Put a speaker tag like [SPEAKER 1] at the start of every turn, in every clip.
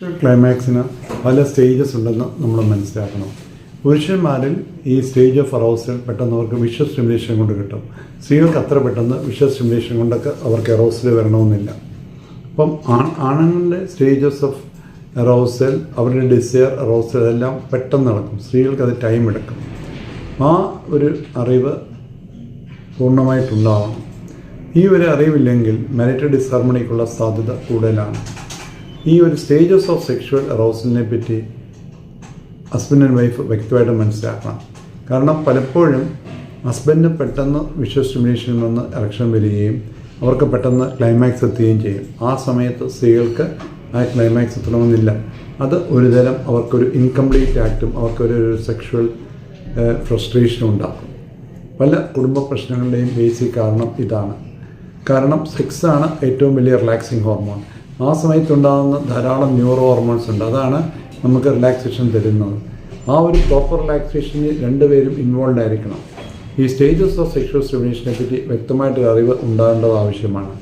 [SPEAKER 1] ക്ലൈമാക്സിന് പല സ്റ്റേജസ് ഉണ്ടെന്ന് നമ്മൾ മനസ്സിലാക്കണം. പുരുഷന്മാരിൽ ഈ സ്റ്റേജ് ഓഫ് അറോസൽ പെട്ടെന്ന് അവർക്ക് വിഷ്വൽ സ്റ്റിമുലേഷൻ കൊണ്ട് കിട്ടും. സ്ത്രീകൾക്ക് അത്ര പെട്ടെന്ന് വിഷ്വൽ സ്റ്റിമുലേഷൻ കൊണ്ടൊക്കെ അവർക്ക് എറോസൽ വരണമെന്നില്ല. അപ്പം ആണുങ്ങളുടെ സ്റ്റേജസ് ഓഫ് എറോസൽ അവരുടെ ഡിസയർ എറോസൽ അതെല്ലാം പെട്ടെന്ന് നടക്കും. സ്ത്രീകൾക്ക് അത് ടൈം എടുക്കും. ആ ഒരു അറിവ് പൂർണമായിട്ടുണ്ടാവണം. ഈ ഒരു അറിവില്ലെങ്കിൽ മെറിറ്റ് ഡിസ്ഹാർമണിക്കുള്ള സാധ്യത കൂടുതലാണ്. ഈ ഒരു സ്റ്റേജസ് ഓഫ് സെക്ഷുവൽ അറോസലിനെ പറ്റി ഹസ്ബൻഡ് ആൻഡ് വൈഫ് വ്യക്തമായിട്ട് മനസ്സിലാക്കണം. കാരണം പലപ്പോഴും ഹസ്ബൻഡ് പെട്ടെന്ന് വിഷ്വൽ സ്റ്റിമുലേഷനിൽ നിന്ന് ഇറക്ഷൻ വരികയും അവർക്ക് പെട്ടെന്ന് ക്ലൈമാക്സ് എത്തുകയും ചെയ്യും. ആ സമയത്ത് സ്ത്രീകൾക്ക് ആ ക്ലൈമാക്സ് എത്തണമെന്നില്ല അത് ഒരുതരം അവർക്കൊരു ഇൻകംപ്ലീറ്റ് ആക്റ്റും അവർക്കൊരു സെക്ഷുവൽ ഫ്രസ്ട്രേഷനും ഉണ്ടാക്കും. പല കുടുംബ പ്രശ്നങ്ങളുടെയും ബേസിക് കാരണം ഇതാണ്. കാരണം സെക്സാണ് ഏറ്റവും വലിയ റിലാക്സിങ് ഹോർമോൺ ആ സമയത്തുണ്ടാകുന്ന ധാരാളം ന്യൂറോ ഹോർമോൺസ് ഉണ്ട്. അതാണ് നമുക്ക് റിലാക്സേഷൻ തരുന്നത്. ആ ഒരു പ്രോപ്പർ റിലാക്സേഷനിൽ രണ്ടുപേരും ഇൻവോൾവ് ആയിരിക്കണം. ഈ സ്റ്റേജസ് ഓഫ് സെക്ഷൽ സ്റ്റിമുലേഷനെ പറ്റി വ്യക്തമായിട്ടൊരു അറിവ് ഉണ്ടാകേണ്ടത് ആവശ്യമാണ്.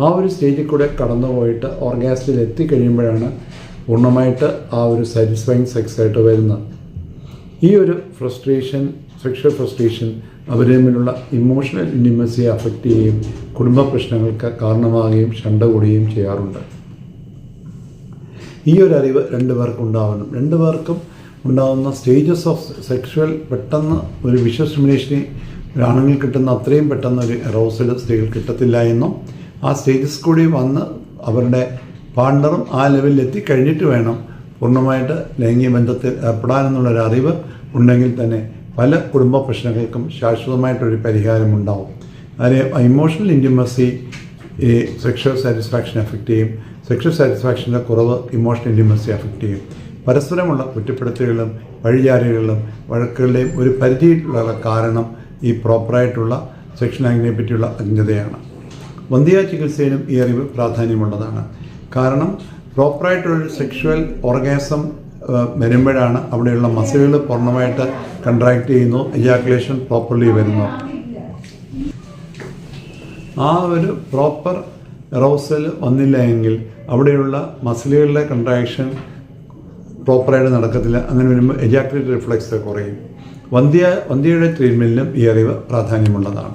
[SPEAKER 1] ആ ഒരു സ്റ്റേജിൽ കൂടെ കടന്നുപോയിട്ട് ഓർഗാസ്റ്റിൽ എത്തിക്കഴിയുമ്പോഴാണ് പൂർണമായിട്ട് ആ ഒരു സാറ്റിസ്ഫൈങ് സെക്സ് ആയിട്ട് വരുന്നത്. ഈ ഒരു ഫ്രസ്ട്രേഷൻ സെക്ഷൽ ഫ്രസ്ട്രേഷൻ അവർ തമ്മിലുള്ള ഇമോഷണൽ ഇന്റിമസിയെ അഫക്റ്റ് ചെയ്യുകയും കുടുംബ പ്രശ്നങ്ങൾക്ക് കാരണമാകുകയും ശണ്ട കൂടുകയും ചെയ്യാറുണ്ട്. ഈ ഒരു അറിവ് രണ്ടു പേർക്കും ഉണ്ടാവണം. രണ്ടു പേർക്കും ഉണ്ടാകുന്ന സ്റ്റേജസ് ഓഫ് സെക്ഷുവൽ പെട്ടെന്ന് ഒരു വിഷ്വൽ സ്റ്റിമുലേഷനെ ആണുങ്ങൾ കിട്ടുന്ന അത്രയും പെട്ടെന്ന് ഒരു എറോസൽ സ്ത്രീകൾ കിട്ടത്തില്ല എന്നും ആ സ്റ്റേജസ് കൂടി വന്ന് അവരുടെ പാർട്ണറും ആ ലെവലിൽ എത്തി കഴിഞ്ഞിട്ട് വേണം പൂർണമായിട്ട് ലൈംഗിക ബന്ധത്തിൽ ഏർപ്പെടാനെന്നുള്ളൊരു അറിവ് ഉണ്ടെങ്കിൽ തന്നെ പല കുടുംബ പ്രശ്നങ്ങൾക്കും ശാശ്വതമായിട്ടൊരു പരിഹാരം ഉണ്ടാവും അതിന് ഇമോഷണൽ ഇന്റിമസി ഈ സെക്ഷൽ സാറ്റിസ്ഫാക്ഷൻ എഫക്റ്റ് ചെയ്യും. സെക്ഷൽ സാറ്റിസ്ഫാക്ഷന്റെ കുറവ് ഇമോഷണൽ ഇന്റിമസി എഫക്റ്റ് ചെയ്യും. പരസ്പരമുള്ള കുറ്റപ്പെടുത്തലുകളും വഴിചാരികളും വഴക്കുകളുടെയും ഒരു പരിധിയിലുള്ള കാരണം ഈ പ്രോപ്പറായിട്ടുള്ള സെക്ഷൻ ആക്ടിനെ പറ്റിയുള്ള അജ്ഞതയാണ്. വന്ധ്യ ചികിത്സയിലും ഈ അറിവ് പ്രാധാന്യമുള്ളതാണ്. കാരണം പ്രോപ്പറായിട്ടുള്ളൊരു സെക്ഷുവൽ ഓർഗാസം വരുമ്പോഴാണ് അവിടെയുള്ള മസിലുകൾ പൂർണമായിട്ട് കൺട്രാക്ട് ചെയ്യുന്നു ഇജാക്കുലേഷൻ പ്രോപ്പർലി വരുന്നു. ആ ഒരു പ്രോപ്പർ എറോസൽ വന്നില്ല എങ്കിൽ അവിടെയുള്ള മസിലുകളുടെ കൺട്രാക്ഷൻ പ്രോപ്പറായിട്ട് നടക്കത്തില്ല. അങ്ങനെ വരുമ്പോൾ എജാക്കുലേറ്റ് റിഫ്ലക്സ് കുറയും. വന്ധ്യ വന്ധ്യയുടെ ട്രീറ്റ്മെന്റിലും ഈ അറിവ് പ്രാധാന്യമുള്ളതാണ്.